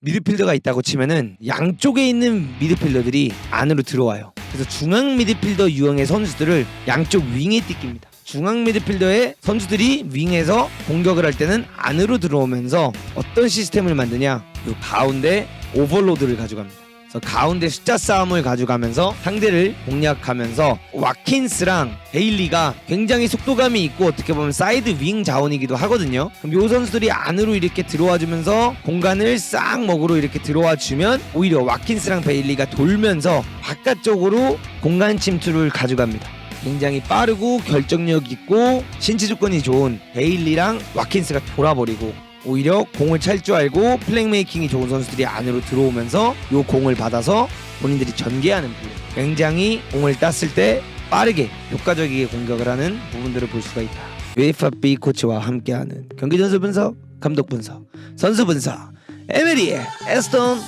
미드필더가 있다고 치면은 양쪽에 있는 미드필더들이 안으로 들어와요. 그래서 중앙 미드필더 유형의 선수들을 양쪽 윙에 띠깁니다. 중앙 미드필더의 선수들이 윙에서 공격을 할 때는 안으로 들어오면서 어떤 시스템을 만드냐? 요 가운데 오버로드를 가져갑니다. 그래서 가운데 숫자 싸움을 가져가면서 상대를 공략하면서 와킨스랑 베일리가 굉장히 속도감이 있고 어떻게 보면 사이드 윙 자원이기도 하거든요. 그럼 요 선수들이 안으로 이렇게 들어와 주면서 공간을 싹 먹으로 이렇게 들어와 주면 오히려 와킨스랑 베일리가 돌면서 바깥쪽으로 공간 침투를 가져갑니다. 굉장히 빠르고 결정력 있고 신체 조건이 좋은 베일리랑 와킨스가 돌아버리고 오히려 공을 찰 줄 알고 플레이메이킹이 좋은 선수들이 안으로 들어오면서 요 공을 받아서 본인들이 전개하는 플레이. 굉장히 공을 땄을 때 빠르게 효과적이게 공격을 하는 부분들을 볼 수가 있다. 웨이파 B 코치와 함께하는 경기 전술 분석, 감독 분석, 선수 분석. 에메리의 에스톤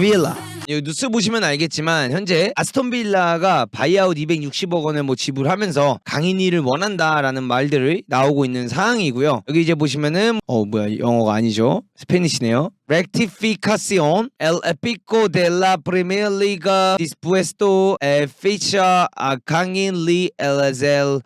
빌라. 이 뉴스 보시면 알겠지만 현재 아스톤 빌라가 바이아웃 260억 원을 뭐 지불하면서 강인이를 원한다라는 말들을 나오고 있는 상황이고요. 여기 이제 보시면은 어 뭐야 영어가 아니죠? 스페니시네요. Rectificación el épico de la Premier Liga dispuesto a ficha a Kangin Lee el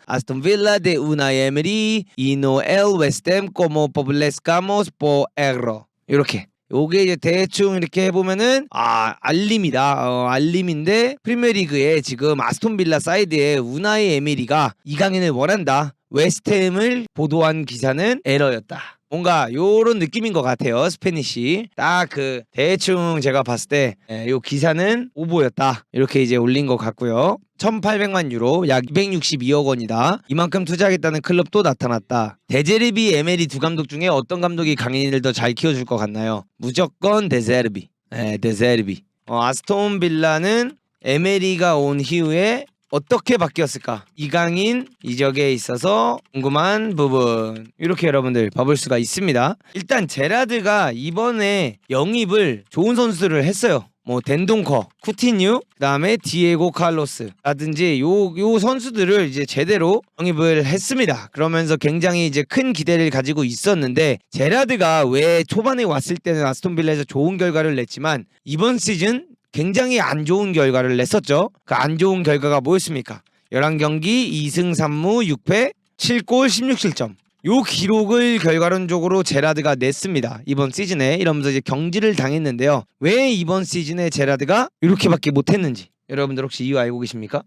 Aston Villa de Unai Emery y no el West Ham como publicamos por error. 이렇게 요게 이제 대충 이렇게 해보면은 아 알림이다. 어, 알림인데 프리미어리그에 지금 아스톤 빌라 사이드에 우나이 에미리가 이강인을 원한다. 웨스트햄을 보도한 기사는 에러였다 뭔가 요런 느낌인 것 같아요 스페니시 딱그 대충 제가 봤을 때 요 기사는 오보였다. 이렇게 이제 올린 것 같고요. 1800만 유로 약 262억 원이다. 이만큼 투자하겠다는 클럽도 나타났다. 데제르비 에메리 두 감독 중에 어떤 감독이 강인을 더 잘 키워줄 것 같나요? 무조건 데제르비. 네, 데제르비. 어, 아스톤 빌라는 에메리가 온 이후에 어떻게 바뀌었을까? 이강인 이적에 있어서 궁금한 부분 이렇게 여러분들 봐볼 수가 있습니다. 일단 제라드가 이번에 영입을 좋은 선수들을 했어요. 뭐 덴동커, 쿠티뉴, 그다음에 디에고 칼로스라든지 요 요 선수들을 이제 제대로 영입을 했습니다. 그러면서 굉장히 이제 큰 기대를 가지고 있었는데 제라드가 왜 초반에 왔을 때는 아스톤 빌라에서 좋은 결과를 냈지만 이번 시즌 굉장히 안 좋은 결과를 냈었죠. 그 안 좋은 결과가 뭐였습니까? 11경기 2승 3무 6패 7골 16실점. 요 기록을 결과론적으로 제라드가 냈습니다. 이번 시즌에 이러면서 이제 경질을 당했는데요. 왜 이번 시즌에 제라드가 이렇게밖에 못했는지 여러분들 혹시 이유 알고 계십니까?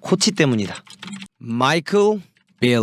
코치 때문이다. 마이클 빌.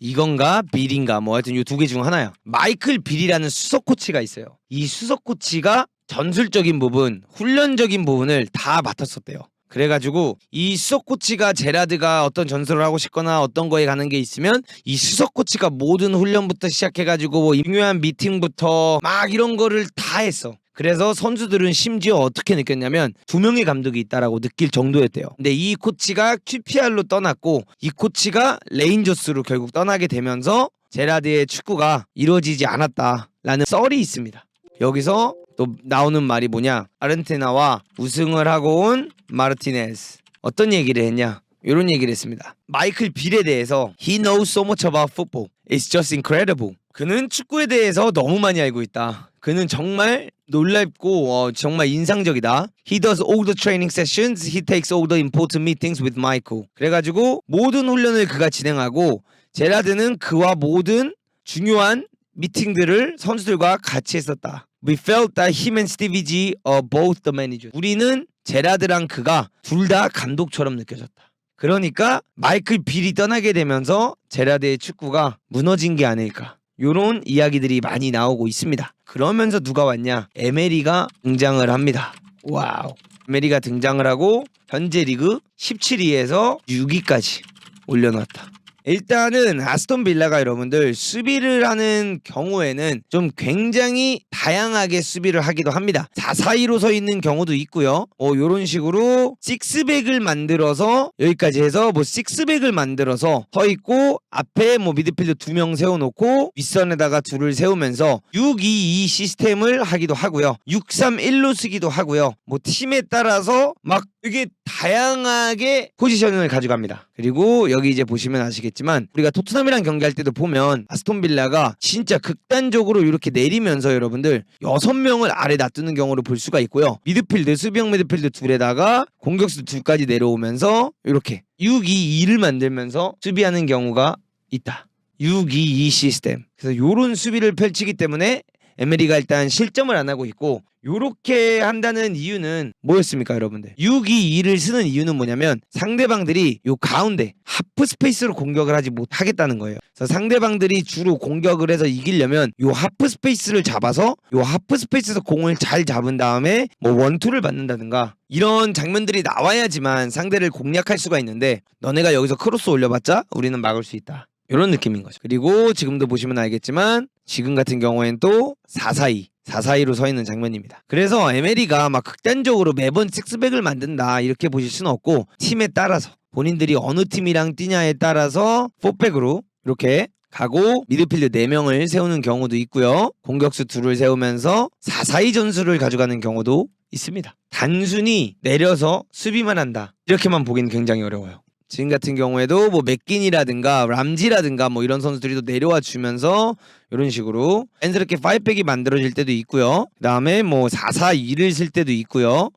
이건가 빌인가 뭐 하여튼 이 두 개 중 하나요. 마이클 빌이라는 수석 코치가 있어요. 이 수석 코치가 전술적인 부분, 훈련적인 부분을 다 맡았었대요. 그래가지고 이 수석 코치가 제라드가 어떤 전술을 하고 싶거나 어떤 거에 가는 게 있으면 이 수석 코치가 모든 훈련부터 시작해가지고 뭐 중요한 미팅부터 막 이런 거를 다 했어. 그래서 선수들은 심지어 어떻게 느꼈냐면 두 명의 감독이 있다라고 느낄 정도였대요. 근데 이 코치가 QPR로 떠났고 이 코치가 레인저스로 결국 떠나게 되면서 제라드의 축구가 이루어지지 않았다라는 썰이 있습니다. 여기서 또 나오는 말이 뭐냐? 아르헨티나와 우승을 하고 온 마르티네스 어떤 얘기를 했냐? 이런 얘기를 했습니다. 마이클 빌에 대해서 He knows so much about football. It's just incredible. 그는 축구에 대해서 너무 많이 알고 있다. 그는 정말 놀랍고 어, 정말 인상적이다. He does all the training sessions. He takes all the important meetings with Michael. 그래가지고 모든 훈련을 그가 진행하고 제라드는 그와 모든 중요한 미팅들을 선수들과 같이 했었다. We felt that him and Stevie G are both the managers. 우리는 제라드랑 그가 둘 다 감독처럼 느껴졌다. 그러니까 마이클 빌이 떠나게 되면서 제라드의 축구가 무너진 게 아닐까. 요런 이야기들이 많이 나오고 있습니다. 그러면서 누가 왔냐? 에메리가 등장을 합니다. 와우. 에메리가 등장을 하고 현재 리그 17위에서 6위까지 올려놨다. 일단은 아스톤 빌라가 여러분들 수비를 하는 경우에는 좀 굉장히 다양하게 수비를 하기도 합니다. 4-4-2로 서 있는 경우도 있고요. 어 요런 식으로 식스백을 만들어서 여기까지 해서 뭐 식스백을 만들어서 서 있고 앞에 뭐 미드필더 두명 세워놓고 윗선에다가 둘을 세우면서 6-2-2 시스템을 하기도 하고요. 6-3-1로 쓰기도 하고요. 뭐 팀에 따라서 막 이게 다양하게 포지셔닝을 가져갑니다. 그리고 여기 이제 보시면 아시겠지만 알겠지만 우리가 토트넘이랑 경기할 때도 보면 아스톤 빌라가 진짜 극단적으로 이렇게 내리면서 여러분들 여섯 명을 아래 놔두는 경우를 볼 수가 있고요. 미드필드 수비형 미드필드 둘에다가 공격수 둘까지 내려오면서 이렇게 6-2-2를 만들면서 수비하는 경우가 있다. 6-2-2 시스템. 그래서 요런 수비를 펼치기 때문에 에메리가 일단 실점을 안 하고 있고 요렇게 한다는 이유는 뭐였습니까 여러분들? 6-2-2를 쓰는 이유는 뭐냐면 상대방들이 요 가운데 하프 스페이스로 공격을 하지 못하겠다는 거예요. 그래서 상대방들이 주로 공격을 해서 이기려면 요 하프 스페이스를 잡아서 요 하프 스페이스에서 공을 잘 잡은 다음에 뭐 원투를 받는다든가 이런 장면들이 나와야지만 상대를 공략할 수가 있는데 너네가 여기서 크로스 올려봤자 우리는 막을 수 있다 이런 느낌인 거죠. 그리고 지금도 보시면 알겠지만 지금 같은 경우엔 또 442, 442로 서 있는 장면입니다. 그래서 에메리가 막 극단적으로 매번 식스백을 만든다 이렇게 보실 수는 없고 팀에 따라서 본인들이 어느 팀이랑 뛰냐에 따라서 4백으로 이렇게 가고 미드필드 4명을 세우는 경우도 있고요. 공격수 둘을 세우면서 442 전술을 가져가는 경우도 있습니다. 단순히 내려서 수비만 한다. 이렇게만 보기는 굉장히 어려워요. 지금 같은 경우에도 뭐 맥긴이라든가 람지라든가 뭐 이런 선수들이 또 내려와 주면서 이런 식으로 자연스럽게 5백이 만들어질 때도 있고요. 그 다음에 뭐 4-4-2를 쓸 때도 있고요.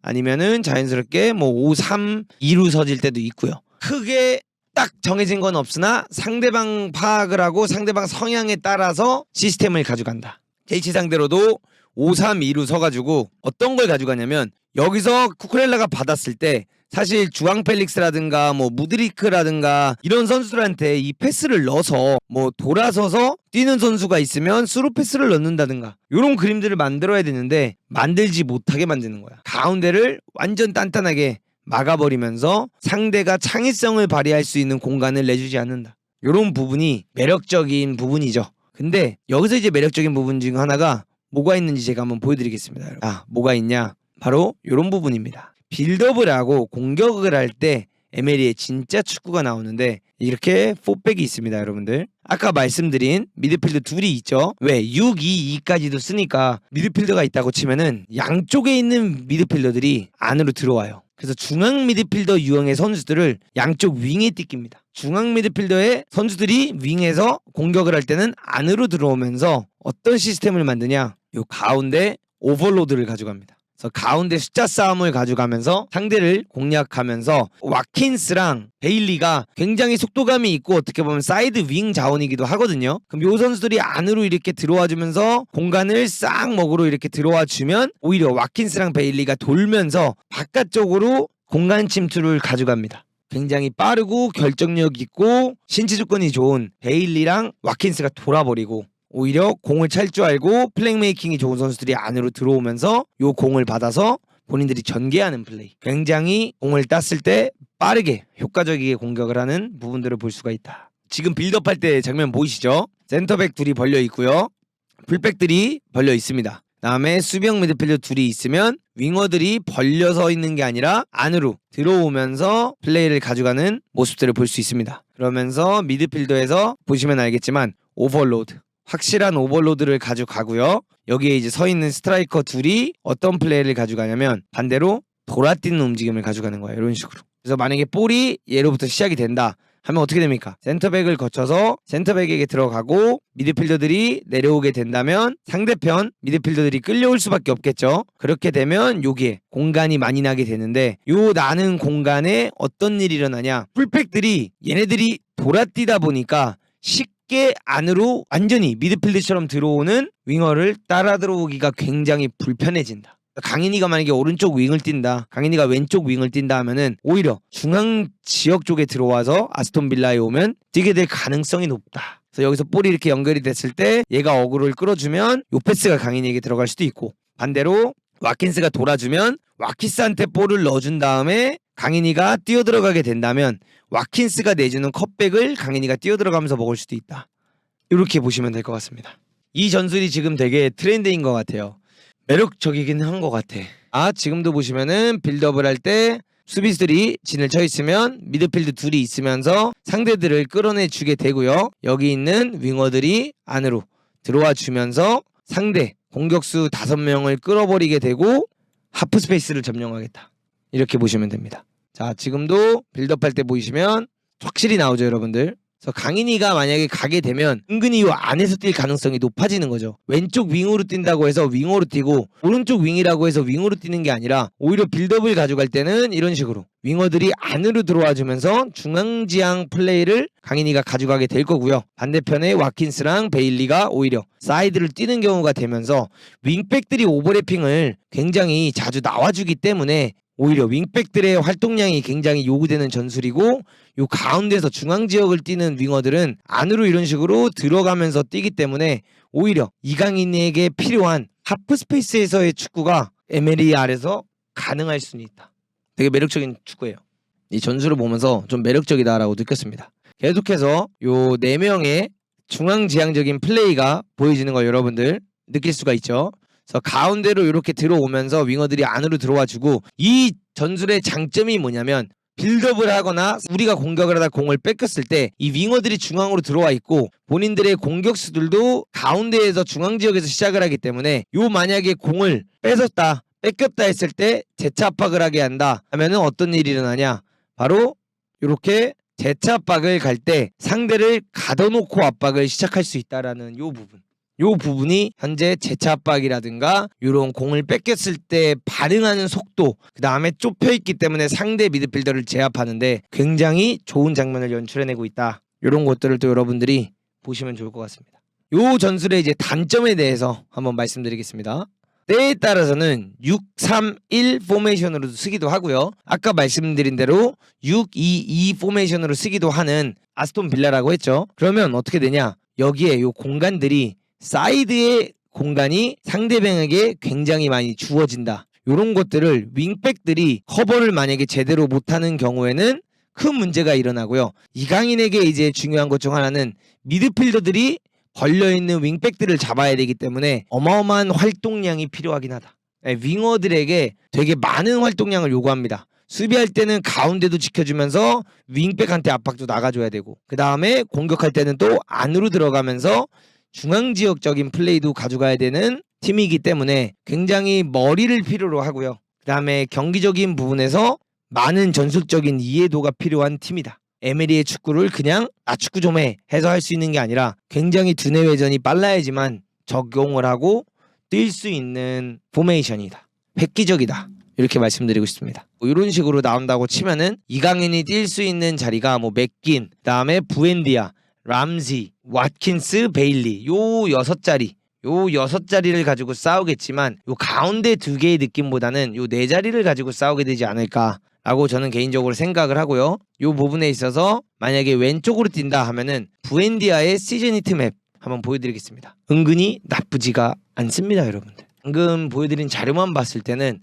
아니면은 자연스럽게 뭐 5-3-2로 서질 때도 있고요. 크게 딱 정해진 건 없으나 상대방 파악을 하고 상대방 성향에 따라서 시스템을 가져간다. 첼시 상대로도 5-3-2로 서가지고 어떤 걸 가져가냐면 여기서 쿠쿠렐라가 받았을 때 사실 주앙 펠릭스라든가 뭐 무드리크라든가 이런 선수들한테 이 패스를 넣어서 뭐 돌아서서 뛰는 선수가 있으면 스루 패스를 넣는다든가 이런 그림들을 만들어야 되는데 만들지 못하게 만드는 거야. 가운데를 완전 단단하게 막아버리면서 상대가 창의성을 발휘할 수 있는 공간을 내주지 않는다. 이런 부분이 매력적인 부분이죠. 근데 여기서 이제 매력적인 부분 중 하나가 뭐가 있는지 제가 한번 보여드리겠습니다. 아 뭐가 있냐? 바로 이런 부분입니다. 빌드업을 하고 공격을 할 때 에메리의 진짜 축구가 나오는데 이렇게 4백이 있습니다 여러분들. 아까 말씀드린 미드필드 둘이 있죠? 왜? 6, 2, 2까지도 쓰니까 미드필더가 있다고 치면은 양쪽에 있는 미드필더들이 안으로 들어와요. 그래서 중앙 미드필더 유형의 선수들을 양쪽 윙에 띠깁니다. 중앙 미드필더의 선수들이 윙에서 공격을 할 때는 안으로 들어오면서 어떤 시스템을 만드냐? 요 가운데 오버로드를 가져갑니다 가운데 숫자 싸움을 가져가면서 상대를 공략하면서 와킨스랑 베일리가 굉장히 속도감이 있고 어떻게 보면 사이드 윙 자원이기도 하거든요. 그럼 요 선수들이 안으로 이렇게 들어와 주면서 공간을 싹 먹으로 이렇게 들어와 주면 오히려 와킨스랑 베일리가 돌면서 바깥쪽으로 공간 침투를 가져갑니다. 굉장히 빠르고 결정력 있고 신체 조건이 좋은 베일리랑 와킨스가 돌아버리고 오히려 공을 찰 줄 알고 플레이메이킹이 좋은 선수들이 안으로 들어오면서 요 공을 받아서 본인들이 전개하는 플레이. 굉장히 공을 땄을 때 빠르게 효과적이게 공격을 하는 부분들을 볼 수가 있다. 지금 빌드업 할 때 장면 보이시죠? 센터백 둘이 벌려 있고요. 풀백들이 벌려 있습니다. 다음에 수비형 미드필더 둘이 있으면 윙어들이 벌려서 있는 게 아니라 안으로 들어오면서 플레이를 가져가는 모습들을 볼 수 있습니다. 그러면서 미드필더에서 보시면 알겠지만 오버로드 확실한 오버로드를 가져가고요. 여기에 이제 서 있는 스트라이커 둘이 어떤 플레이를 가져가냐면 반대로 돌아뛰는 움직임을 가져가는 거예요. 이런 식으로. 그래서 만약에 볼이 얘로부터 시작이 된다. 하면 어떻게 됩니까? 센터백을 거쳐서 센터백에게 들어가고 미드필더들이 내려오게 된다면 상대편 미드필더들이 끌려올 수밖에 없겠죠. 그렇게 되면 여기에 공간이 많이 나게 되는데 요 나는 공간에 어떤 일이 일어나냐? 풀백들이 얘네들이 돌아뛰다 보니까 쉽게 안으로 완전히 미드필드처럼 들어오는 윙어를 따라 들어오기가 굉장히 불편해진다. 강인이가 만약에 오른쪽 윙을 뛴다. 강인이가 왼쪽 윙을 뛴다 하면은 오히려 중앙 지역 쪽에 들어와서 아스톤 빌라에 오면 뛰게 될 가능성이 높다. 그래서 여기서 볼이 이렇게 연결이 됐을 때 얘가 어그로를 끌어주면 요 패스가 강인이에게 들어갈 수도 있고 반대로 와킨스가 돌아주면 와키스한테 볼을 넣어준 다음에 강인이가 뛰어 들어가게 된다면 와킨스가 내주는 컵백을 강인이가 뛰어 들어가면서 먹을 수도 있다. 이렇게 보시면 될 것 같습니다. 이 전술이 지금 되게 트렌드인 것 같아요. 매력적이긴 한 것 같아. 아 지금도 보시면은 빌드업을 할 때 수비수들이 진을 쳐 있으면 미드필드 둘이 있으면서 상대들을 끌어내 주게 되고요. 여기 있는 윙어들이 안으로 들어와 주면서 상대 공격수 다섯 명을 끌어버리게 되고 하프 스페이스를 점령하겠다. 이렇게 보시면 됩니다. 자 지금도 빌드업 할 때 보이시면 확실히 나오죠 여러분들. 그래서 강인이가 만약에 가게 되면 은근히 이 안에서 뛸 가능성이 높아지는 거죠. 왼쪽 윙으로 뛴다고 해서 윙으로 뛰고 오른쪽 윙이라고 해서 윙으로 뛰는 게 아니라 오히려 빌드업을 가져갈 때는 이런 식으로 윙어들이 안으로 들어와 주면서 중앙지향 플레이를 강인이가 가져가게 될 거고요. 반대편에 와킨스랑 베일리가 오히려 사이드를 뛰는 경우가 되면서 윙백들이 오버래핑을 굉장히 자주 나와주기 때문에 오히려 윙백들의 활동량이 굉장히 요구되는 전술이고 요 가운데서 중앙 지역을 뛰는 윙어들은 안으로 이런 식으로 들어가면서 뛰기 때문에 오히려 이강인에게 필요한 하프 스페이스에서의 축구가 에메리 아래서 가능할 수는 있다. 되게 매력적인 축구예요. 이 전술을 보면서 좀 매력적이다라고 느꼈습니다. 계속해서 요 네 명의 중앙 지향적인 플레이가 보여지는 걸 여러분들 느낄 수가 있죠. 그래서 가운데로 이렇게 들어오면서 윙어들이 안으로 들어와주고 이 전술의 장점이 뭐냐면 빌드업을 하거나 우리가 공격을 하다 공을 뺏겼을 때 이 윙어들이 중앙으로 들어와 있고 본인들의 공격수들도 가운데에서 중앙 지역에서 시작을 하기 때문에 요 만약에 공을 뺏었다 뺏겼다 했을 때 재차 압박을 하게 한다 하면은 어떤 일이 일어나냐? 바로 이렇게 재차 압박을 갈 때 상대를 가둬놓고 압박을 시작할 수 있다라는 요 부분 요 부분이 현재 재차 압박이라든가 이런 공을 뺏겼을 때 반응하는 속도 그 다음에 좁혀 있기 때문에 상대 미드필더를 제압하는데 굉장히 좋은 장면을 연출해내고 있다 이런 것들을 또 여러분들이 보시면 좋을 것 같습니다 요 전술의 이제 단점에 대해서 한번 말씀드리겠습니다 때에 따라서는 6-3-1 포메이션으로도 쓰기도 하고요. 아까 말씀드린 대로 6-2-2 포메이션으로 쓰기도 하는 아스톤 빌라라고 했죠. 그러면 어떻게 되냐? 여기에 요 공간들이 사이드의 공간이 상대방에게 굉장히 많이 주어진다. 요런 것들을 윙백들이 커버를 만약에 제대로 못하는 경우에는 큰 문제가 일어나고요. 이강인에게 이제 중요한 것 중 하나는 미드필더들이 걸려있는 윙백들을 잡아야 되기 때문에 어마어마한 활동량이 필요하긴 하다. 네, 윙어들에게 되게 많은 활동량을 요구합니다. 수비할 때는 가운데도 지켜주면서 윙백한테 압박도 나가줘야 되고 그 다음에 공격할 때는 또 안으로 들어가면서 중앙 지역적인 플레이도 가져가야 되는 팀이기 때문에 굉장히 머리를 필요로 하고요. 그 다음에 경기적인 부분에서 많은 전술적인 이해도가 필요한 팀이다. 에메리의 축구를 그냥 아 축구 좀 해 해서 할 수 있는 게 아니라 굉장히 두뇌 회전이 빨라야지만 적용을 하고 뛸 수 있는 포메이션이다. 획기적이다. 이렇게 말씀드리고 싶습니다. 뭐 이런 식으로 나온다고 치면은 이강인이 뛸 수 있는 자리가 뭐 맥긴, 그다음에 부엔디아, 람지, 왓킨스, 베일리 요 여섯 자리 요 여섯 자리를 가지고 싸우겠지만 요 가운데 두 개의 느낌보다는 요 네 자리를 가지고 싸우게 되지 않을까라고 저는 개인적으로 생각을 하고요. 요 부분에 있어서 만약에 왼쪽으로 뛴다 하면은 부엔디아의 시즌 히트 맵 한번 보여드리겠습니다. 은근히 나쁘지가 않습니다, 여러분들. 방금 보여드린 자료만 봤을 때는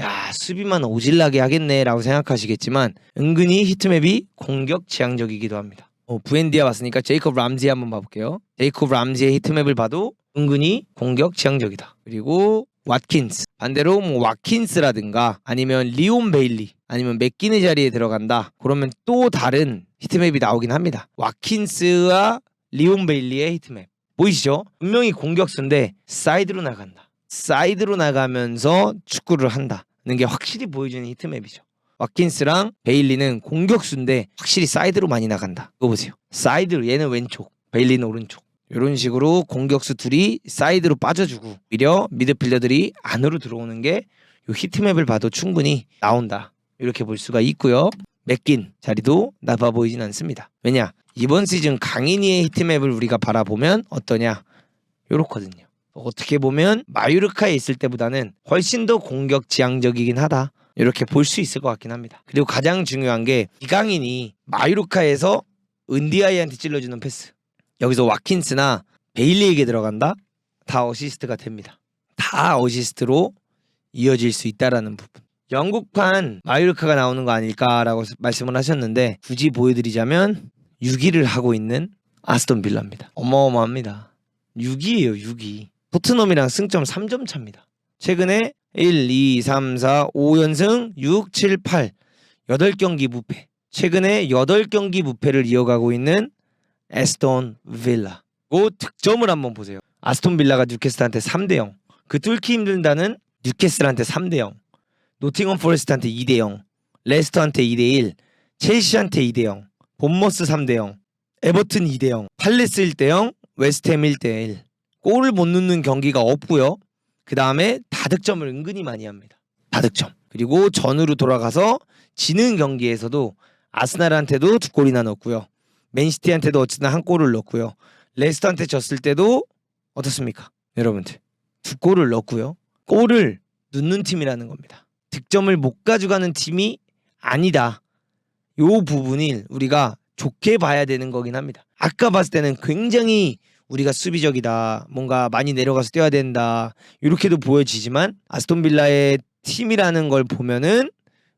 야 수비만 오질나게 하겠네라고 생각하시겠지만 은근히 히트맵이 공격 지향적이기도 합니다. 어, 부엔디아 왔으니까 제이콥 람지 한번 봐볼게요. 제이콥 람지의 히트맵을 봐도 은근히 공격 지향적이다. 그리고 왓킨스 반대로 뭐 와킨스라든가 아니면 리온 베일리 아니면 맥기네 자리에 들어간다. 그러면 또 다른 히트맵이 나오긴 합니다. 와킨스와 리온 베일리의 히트맵 보이시죠? 분명히 공격수인데 사이드로 나간다. 사이드로 나가면서 축구를 한다는 게 확실히 보여주는 히트맵이죠. 와킨스랑 베일리는 공격수인데 확실히 사이드로 많이 나간다. 이거 보세요. 사이드로 얘는 왼쪽, 베일리는 오른쪽. 이런 식으로 공격수 둘이 사이드로 빠져주고 오히려 미드필더들이 안으로 들어오는 게 이 히트맵을 봐도 충분히 나온다. 이렇게 볼 수가 있고요. 맥긴 자리도 나빠 보이진 않습니다. 왜냐? 이번 시즌 강인이의 히트맵을 우리가 바라보면 어떠냐? 요렇거든요. 어떻게 보면 마유르카에 있을 때보다는 훨씬 더 공격 지향적이긴 하다. 이렇게 볼 수 있을 것 같긴 합니다. 그리고 가장 중요한 게 이강인이 마유르카에서 은디아이한테 찔러주는 패스. 여기서 와킨스나 베일리에게 들어간다? 다 어시스트가 됩니다. 다 어시스트로 이어질 수 있다라는 부분. 영국판 마유르카가 나오는 거 아닐까라고 말씀을 하셨는데 굳이 보여드리자면 6위를 하고 있는 아스톤 빌라입니다. 어마어마합니다. 6위예요, 6위. 토트넘이랑 승점 3점 차입니다. 최근에 1, 2, 3, 4, 5연승, 6, 7, 8 8경기 무패. 최근에 8경기 무패를 이어가고 있는 에스톤 빌라. 그 득점을 한번 보세요. 아스톤 빌라가 뉴캐슬한테 3대 0. 그 뚫기 힘든다는 뉴캐슬한테 3대 0. 노팅엄 포레스트한테 2대 0. 레스터한테 2대 1. 첼시한테 2대 0. 본머스 3대 0. 에버튼 2대 0, 팔레스 1대 0, 웨스트햄 1대 1. 골을 못 넣는 경기가 없고요. 그 다음에 다득점을 은근히 많이 합니다. 다득점. 그리고 전으로 돌아가서 지는 경기에서도 아스날한테도 두 골이나 넣었고요. 맨시티한테도 어쨌든 한 골을 넣었고요. 레스터한테 졌을 때도 어떻습니까? 여러분들 두 골을 넣었고요. 골을 넣는 팀이라는 겁니다. 득점을 못 가져가는 팀이 아니다. 요 부분이 우리가 좋게 봐야 되는 거긴 합니다. 아까 봤을 때는 굉장히 우리가 수비적이다. 뭔가 많이 내려가서 뛰어야 된다. 이렇게도 보여지지만 아스톤 빌라의 팀이라는 걸 보면은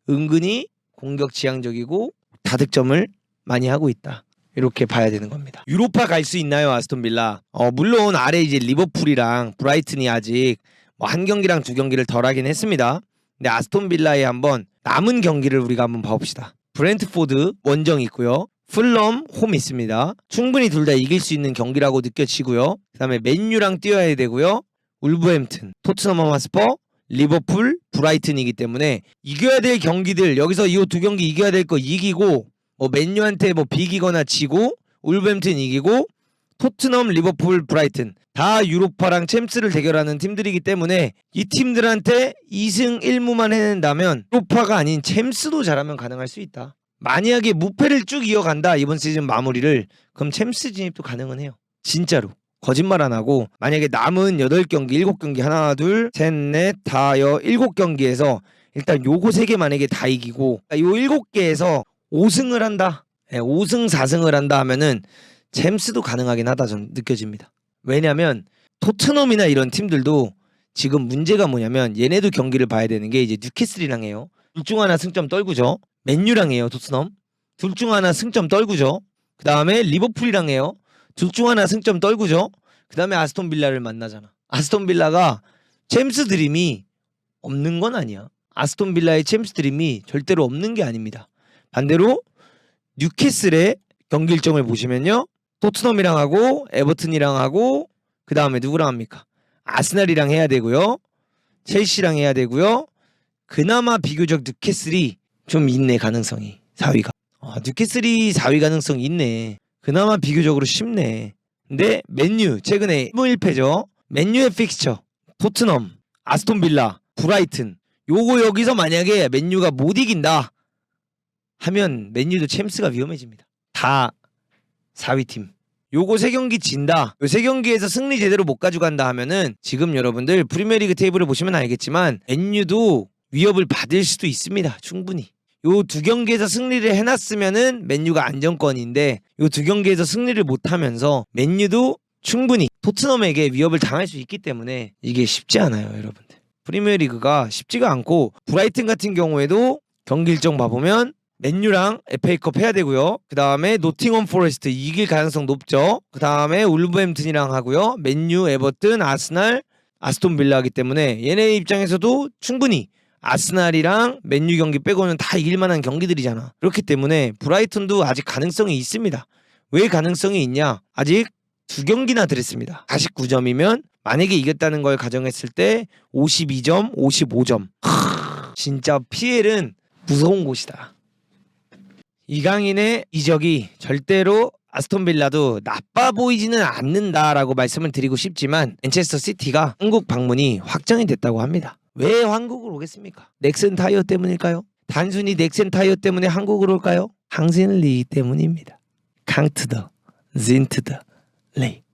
은근히 공격 지향적이고 다득점을 많이 하고 있다. 이렇게 봐야 되는 겁니다. 유로파 갈 수 있나요, 아스톤 빌라? 어, 물론 아래 이제 리버풀이랑 브라이튼이 아직 뭐 한 경기랑 두 경기를 덜 하긴 했습니다. 근데 아스톤 빌라에 한번 남은 경기를 우리가 한번 봐봅시다. 브렌트포드 원정 있고요. 풀럼 홈 있습니다. 충분히 둘 다 이길 수 있는 경기라고 느껴지고요. 그다음에 맨유랑 뛰어야 되고요. 울버햄튼, 토트넘 하스퍼, 리버풀, 브라이튼이기 때문에 이겨야 될 경기들 여기서 이 두 경기 이겨야 될 거 이기고 뭐 맨유한테 뭐 비기거나 지고 울버햄튼 이기고 토트넘, 리버풀, 브라이튼 다 유로파랑 챔스를 대결하는 팀들이기 때문에 이 팀들한테 2승 1무만 해낸다면 유로파가 아닌 챔스도 잘하면 가능할 수 있다. 만약에 무패를 쭉 이어간다 이번 시즌 마무리를 그럼 챔스 진입도 가능은 해요. 진짜로. 거짓말 안 하고 만약에 남은 8경기, 7경기 하나, 둘, 셋, 넷, 다, 여, 7경기에서 일단 요거 3개 만약에 다 이기고 요 7개에서 5승을 한다. 예, 5승 4승을 한다 하면은 챔스도 가능하긴 하다 전 느껴집니다. 왜냐면 토트넘이나 이런 팀들도 지금 문제가 뭐냐면 얘네도 경기를 봐야 되는 게 이제 뉴캐슬이랑 해요. 둘 중 하나 승점 떨구죠. 맨유랑 해요 토트넘. 둘 중 하나 승점 떨구죠. 그 다음에 리버풀이랑 해요. 둘 중 하나 승점 떨구죠. 그 다음에 아스톤 빌라를 만나잖아. 아스톤 빌라가 챔스 드림이 없는 건 아니야. 아스톤 빌라의 챔스 드림이 절대로 없는 게 아닙니다. 반대로 뉴캐슬의 경기 일정을 보시면요. 토트넘이랑 하고 에버튼이랑 하고 그 다음에 누구랑 합니까? 아스날이랑 해야 되고요. 첼시랑 해야 되고요. 그나마 비교적 뉴캐슬이 좀 있네 가능성이 4위가. 아, 뉴캐슬이 4위 가능성이 있네. 그나마 비교적으로 쉽네. 근데 맨유 최근에 1패죠. 맨유의 픽스처 토트넘, 아스톤 빌라, 브라이튼 요거 여기서 만약에 맨유가 못 이긴다 하면 맨유도 챔스가 위험해집니다. 다 4위 팀. 요거 세 경기 진다. 요 세 경기에서 승리 제대로 못 가져간다 하면은 지금 여러분들 프리미어리그 테이블을 보시면 알겠지만 맨유도 위협을 받을 수도 있습니다. 충분히. 요 두 경기에서 승리를 해놨으면은 맨유가 안정권인데 요 두 경기에서 승리를 못하면서 맨유도 충분히 토트넘에게 위협을 당할 수 있기 때문에 이게 쉽지 않아요, 여러분들. 프리미어리그가 쉽지가 않고 브라이튼 같은 경우에도 경기 일정 봐보면 맨유랑 FA컵 해야 되고요. 그 다음에 노팅엄 포레스트 이길 가능성 높죠. 그 다음에 울버햄튼이랑 하고요. 맨유, 에버튼, 아스날, 아스톤 빌라기 때문에 얘네 입장에서도 충분히 아스날이랑 맨유 경기 빼고는 다 이길 만한 경기들이잖아. 그렇기 때문에 브라이튼도 아직 가능성이 있습니다. 왜 가능성이 있냐? 아직 두 경기나 들었습니다. 49점이면 만약에 이겼다는 걸 가정했을 때 52점, 55점. 하, 진짜 PL은 무서운 곳이다. 이강인의 이적이 절대로 아스톤 빌라도 나빠 보이지는 않는다라고 말씀을 드리고 싶지만 맨체스터 시티가 한국 방문이 확정이 됐다고 합니다. 왜 한국으로 오겠습니까? 넥센 타이어 때문일까요? 단순히 넥센 타이어 때문에 한국으로 올까요? 항신리 때문입니다. 강트더, 진트더, 레이.